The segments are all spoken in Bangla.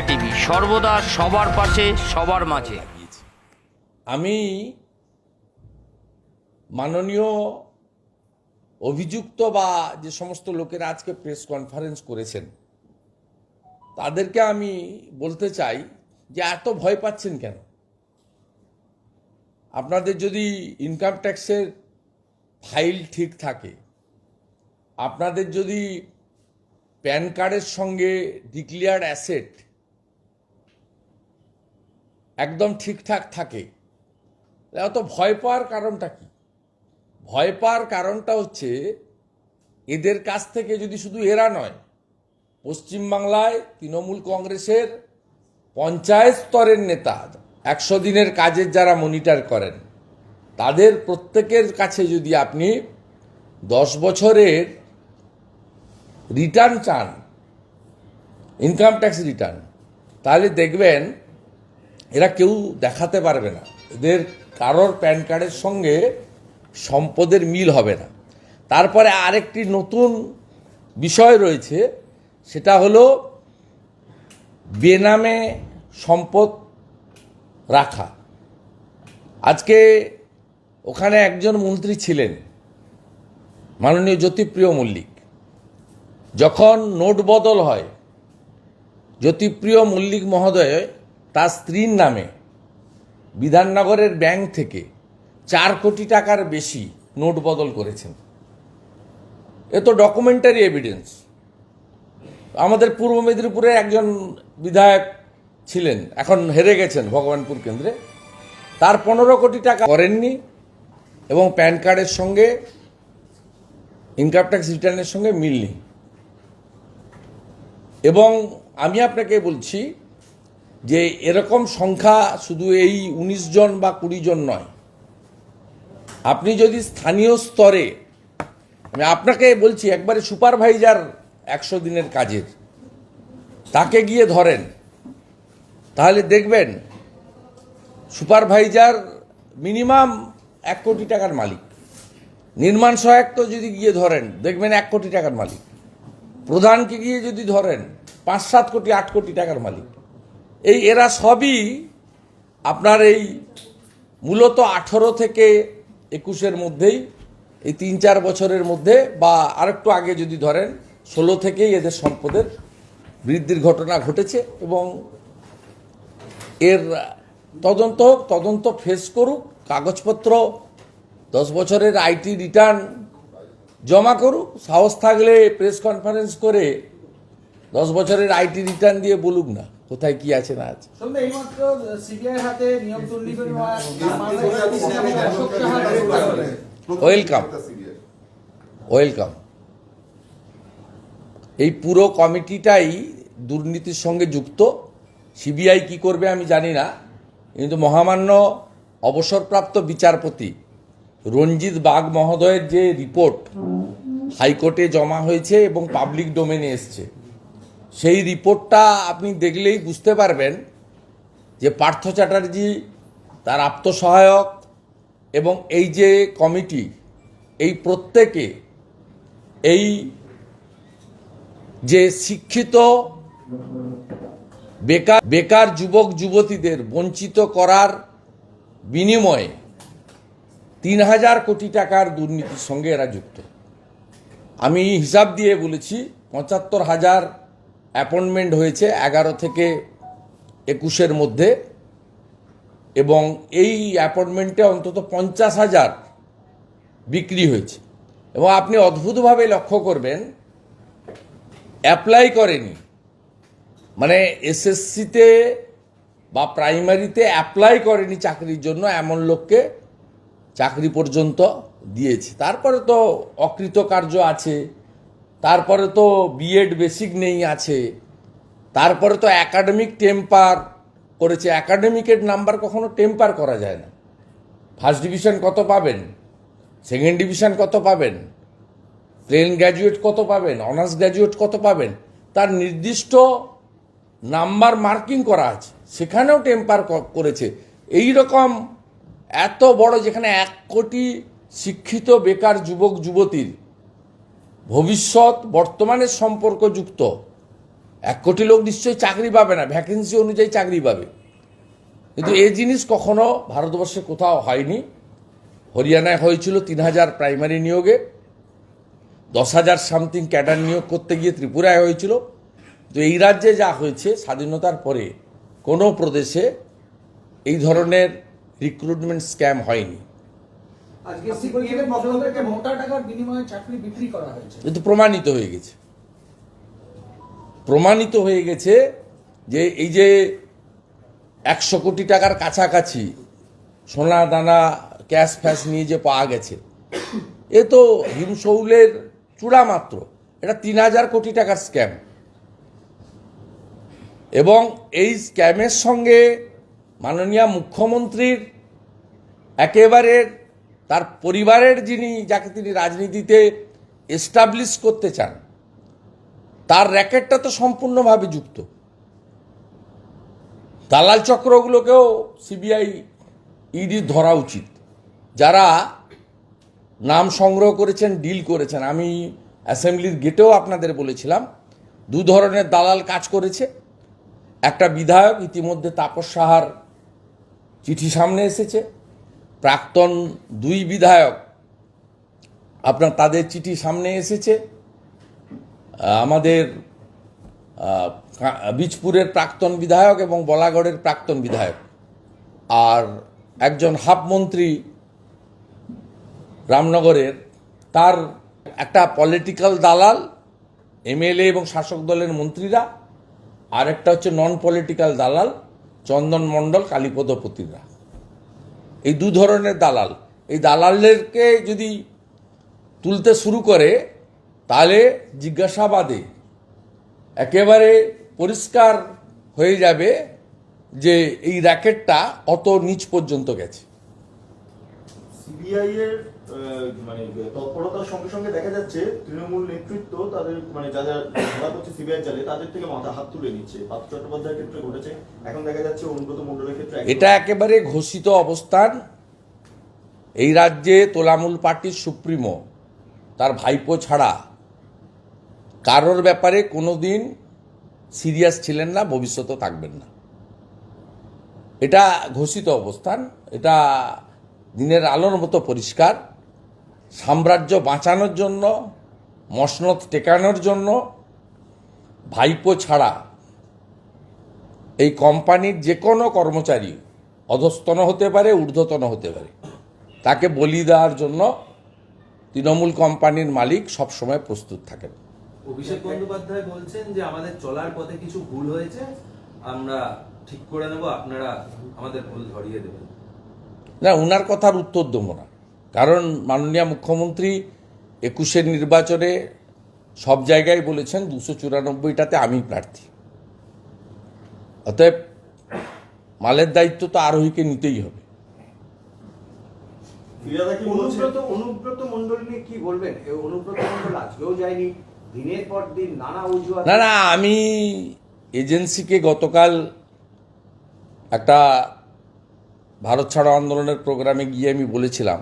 ইন্ডিয়া টিভি, সর্বদা সবার পাশে, সবার মাঝে। আমি মাননীয় অভিযুক্ত বা যে সমস্ত লোকেরা আজকে প্রেস কনফারেন্স করেছেন, তাদেরকে আমি বলতে চাই যে এত ভয় পাচ্ছেন কেন? আপনাদের যদি ইনকাম ট্যাক্সের ফাইল ঠিক থাকে, আপনাদের যদি প্যান কার্ডের সঙ্গে ডিক্লেয়ার্ড অ্যাসেট একদম ঠিকঠাক থাকে। অত ভয় পাওয়ার কারণটা কি? ভয় পাওয়ার কারণটা হচ্ছে, এদের কাছ থেকে যদি শুধু এরা নয়, পশ্চিমবাংলায় তৃণমূল কংগ্রেসের পঞ্চায়েত স্তরের নেতা, একশো দিনের কাজের যারা মনিটর করেন, তাদের প্রত্যেকের কাছে যদি আপনি দশ বছরের রিটার্ন চান ইনকাম ট্যাক্স রিটার্ন তাহলে দেখবেন এরা কেউ দেখাতে পারবে না। এদের কারোর প্যান কার্ডের সঙ্গে সম্পদের মিল হবে না। তারপরে আরেকটি নতুন বিষয় রয়েছে, সেটা হলো বেনামে সম্পদ রাখা। আজকে ওখানে একজন মন্ত্রী ছিলেন, মাননীয় জ্যোতিপ্রিয় মল্লিক। যখন নোট বদল হয়, জ্যোতিপ্রিয় মল্লিক মহোদয় তার স্ত্রীর নামে বিধাননগরের ব্যাংক থেকে চার কোটি টাকার বেশি নোট বদল করেছেন। এ তো ডকুমেন্টারি এভিডেন্স আমাদের পূর্ব মেদিনীপুরে একজন বিধায়ক ছিলেন, এখন হেরে গেছেন ভগবানপুর কেন্দ্রে। তার পনেরো কোটি টাকা করেননি এবং প্যান কার্ডের সঙ্গে ইনকাম ট্যাক্স রিটার্নের সঙ্গে মিল নেই এবং আমি আপনাকে বলছি যে এরকম সংখ্যা শুধু এই উনিশ জন বা কুড়ি জন নয়। আপনি যদি স্থানীয় স্তরে, আমি আপনাকে বলছি, একবারে সুপারভাইজার একশো দিনের কাজের, তাকে গিয়ে ধরেন, তাহলে দেখবেন সুপারভাইজার মিনিমাম এক কোটি টাকার মালিক। নির্মাণ সহায়ক তো যদি গিয়ে ধরেন, দেখবেন এক কোটি টাকার মালিক। প্রধানকে গিয়ে যদি ধরেন, পাঁচ সাত কোটি, আট কোটি টাকার মালিক। এই এরা সবই আপনার এই মূলত আঠেরো থেকে একুশের মধ্যেই, এই তিন চার বছরের মধ্যে, বা আরেকটু আগে যদি ধরেন, ষোলো থেকেই এদের সম্পদের বৃদ্ধির ঘটনা ঘটেছে এবং এর তদন্ত হোক, তদন্ত ফেস করুক, কাগজপত্র, দশ বছরের আইটি রিটার্ন জমা করুক, সাহস থাকলে প্রেস কনফারেন্স করে দশ বছরের আইটি রিটার্ন দিয়ে বলুক না। কোথায় কি আছে না আছে। ওয়েলকাম ওয়েলকাম এই পুরো কমিটিটাই দুর্নীতির সঙ্গে যুক্ত। সিবিআই কি করবে আমি জানি না কিন্তু মহামান্য অবসরপ্রাপ্ত বিচারপতি রঞ্জিত বাগ মহোদয়ের যে রিপোর্ট হাইকোর্টে জমা হয়েছে এবং পাবলিক ডোমেনে এসছে। সেই রিপোর্টটা আপনি দেখলেই বুঝতে পারবেন যে পার্থ চ্যাটার্জি, তার আত্মসহায়ক এবং এই যে কমিটি, এই প্রত্যেকে, এই যে শিক্ষিত বেকার বেকার যুবক, যুবতীদের বঞ্চিত করার বিনিময়ে তিন হাজার কোটি টাকার দুর্নীতির সঙ্গে এরা যুক্ত। আমি হিসাব দিয়ে বলেছি, পঁচাত্তর হাজার অ্যাপয়েন্টমেন্ট হয়েছে এগারো থেকে একুশের মধ্যে এবং এই অ্যাপয়েন্টমেন্টে অন্তত পঞ্চাশ হাজার বিক্রি হয়েছে। এবং আপনি অদ্ভুতভাবে লক্ষ্য করবেন, অ্যাপ্লাই করেনি। মানে এসএসসিতে বা প্রাইমারিতে অ্যাপ্লাই করেনি চাকরির জন্য এমন লোককে চাকরি পর্যন্ত দিয়েছে। তারপরে তো অকৃতকার্য আছে। তারপরে তো বিএড বেসিক নেই আছে। তারপরে তো একাডেমিক টেম্পার করেছে। একাডেমিকের নাম্বার কখনো টেম্পার করা যায় না। ফার্স্ট ডিভিশন কত পাবেন? সেকেন্ড ডিভিশন কত পাবেন? প্লেন গ্র্যাজুয়েট কত পাবেন? অনার্স গ্র্যাজুয়েট কত পাবেন? তার নির্দিষ্ট নাম্বার মার্কিং করা আছে। সেখানেও টেম্পার করেছে। এই রকম এত বড় যেখানে এক কোটি শিক্ষিত, বেকার, যুবক, যুবতীর ভবিষ্যৎ বর্তমানের সম্পর্কযুক্ত। এক কোটি লোক নিশ্চয়ই চাকরি পাবে না ভ্যাকেন্সি অনুযায়ী চাকরি পাবে। কিন্তু এই জিনিস কখনো ভারতবর্ষে কোথাও হয়নি। হরিয়ানায় হয়েছিল তিন হাজার প্রাইমারি নিয়োগে, দশ হাজার সামথিং ক্যাডার নিয়োগ করতে গিয়ে ত্রিপুরায় হয়েছিল। তো এই রাজ্যে যা হয়েছে, স্বাধীনতার পরে কোনো প্রদেশে এই ধরনের রিক্রুটমেন্ট স্ক্যাম হয়নি। কিন্তু প্রমাণিত হয়ে গেছে। প্রমাণিত হয়ে গেছে যে এই যে একশো কোটি টাকার কাছাকাছি সোনা দানা ক্যাশ ফ্যাশ নিয়ে যে পাওয়া গেছে এ তো হিমশৌলের চূড়া মাত্র। এটা তিন হাজার কোটি টাকার স্ক্যাম। এবং এই স্ক্যামের সঙ্গে মাননীয় মুখ্যমন্ত্রীর একেবারে তার পরিবারের যিনি, যাকে তিনি রাজনীতিতে এস্টাবলিশ করতে চান, তার র্যাকেটটা তো সম্পূর্ণভাবে যুক্ত। দালাল চক্রগুলোকেও সিবিআই, ইডি ধরা উচিত। যারা নাম সংগ্রহ করেছেন, ডিল করেছেন, আমি অ্যাসেম্বলির গেটেও আপনাদের বলেছিলাম, দু ধরনের দালাল কাজ করেছে। একটা বিধায়ক, ইতিমধ্যে তাপস সাহার চিঠি সামনে এসেছে। প্রাক্তন দুই বিধায়ক, আপনার তাদের চিঠি সামনে এসেছে। আমাদের বীজপুরের প্রাক্তন বিধায়ক এবং বলাগড়ের প্রাক্তন বিধায়ক। আর একজন হাফ মন্ত্রী রামনগরের, তার একটা পলিটিক্যাল দালাল, এমএলএ এবং শাসক দলের মন্ত্রীরা, আর একটা হচ্ছে নন পলিটিক্যাল দালাল, চন্দন মণ্ডল কালীপদপতিরা এই দু ধরনের দালাল। এই দালালদেরকে যদি তুলতে শুরু করে তাহলে জিজ্ঞাসাবাদে একেবারে পরিষ্কার হয়ে যাবে যে এই র্যাকেটটা অত নিচ পর্যন্ত গেছে। সিবিআই এর আহ, মানে তৎপরতার সঙ্গে সঙ্গে দেখা যাচ্ছে তৃণমূল নেতৃত্ব তাদের মানে যারা ধরা করছে সিবিআই জালে তাদের থেকে মাথা হাত তুলে নিচ্ছে। পার্থ চট্টোপাধ্যায়ের ক্ষেত্রে ঘটেছে। এখন দেখা যাচ্ছে অনুব্রত মণ্ডলের ক্ষেত্রে এটা একেবারে ঘোষিত অবস্থান। এই রাজ্যে তোলামূল পার্টির সুপ্রিমো, তার ভাইপো ছাড়া। কারোর ব্যাপারে কোনো দিন সিরিয়াস ছিলেন না ভবিষ্যতে থাকবেন না। এটা ঘোষিত অবস্থান। এটা দিনের আলোর মতো পরিষ্কার। সাম্রাজ্য বাঁচানোর জন্য মসনদ টেকানোর জন্য ভাইপো ছাড়া এই কোম্পানির যে কোনো কর্মচারী অধস্তন হতে পারে ঊর্ধ্বতন হতে পারে। তাকে বলি দেওয়ার জন্য তৃণমূল কোম্পানির মালিক সবসময় প্রস্তুত থাকেন। অভিষেক বন্দ্যোপাধ্যায় বলছেন যে আমাদের চলার পথে কিছু ভুল হয়েছে আমরা ঠিক করে নেব আপনারা আমাদের ভুল ধরিয়ে দেবেন। না ওনার কথার উত্তর দেবো না। কারণ মাননীয় মুখ্যমন্ত্রী একুশের নির্বাচনে সব জায়গায় বলেছেন দুশো চুরানব্বইটাতে আমি প্রার্থী। অতএব মালের দায়িত্ব তো আরোহীকে নিতেই হবে। না না আমি এজেন্সিকে গতকাল একটা ভারত ছাড়ো আন্দোলনের প্রোগ্রামে গিয়ে আমি বলেছিলাম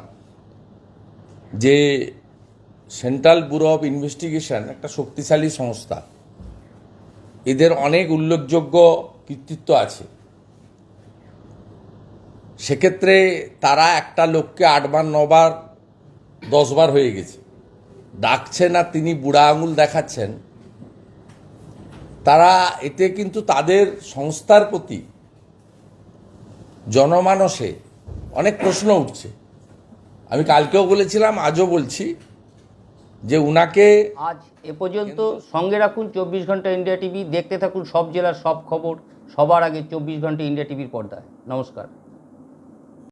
যে সেন্ট্রাল ব্যুরো অফ ইনভেস্টিগেশন একটা শক্তিশালী সংস্থা, এদের অনেক উল্লেখযোগ্য কৃতিত্ব আছে। সেক্ষেত্রে তারা একটা লোককে আটবার নবার দশবার হয়ে গেছে। ডাকছেন আর তিনি বুড়া আঙুল দেখাচ্ছেন। তারা এতে কিন্তু তাদের সংস্থার প্রতি জনমানসে অনেক প্রশ্ন উঠছে। আমি কালকেও বলেছিলাম, আজও বলছি যে উনাকে আজ এ পর্যন্ত সঙ্গে রাখুন চব্বিশ ঘণ্টা ইন্ডিয়া টিভি, দেখতে থাকুন সব জেলার সব খবর, সবার আগে চব্বিশ ঘণ্টা ইন্ডিয়া টিভির পর্দায়। নমস্কার।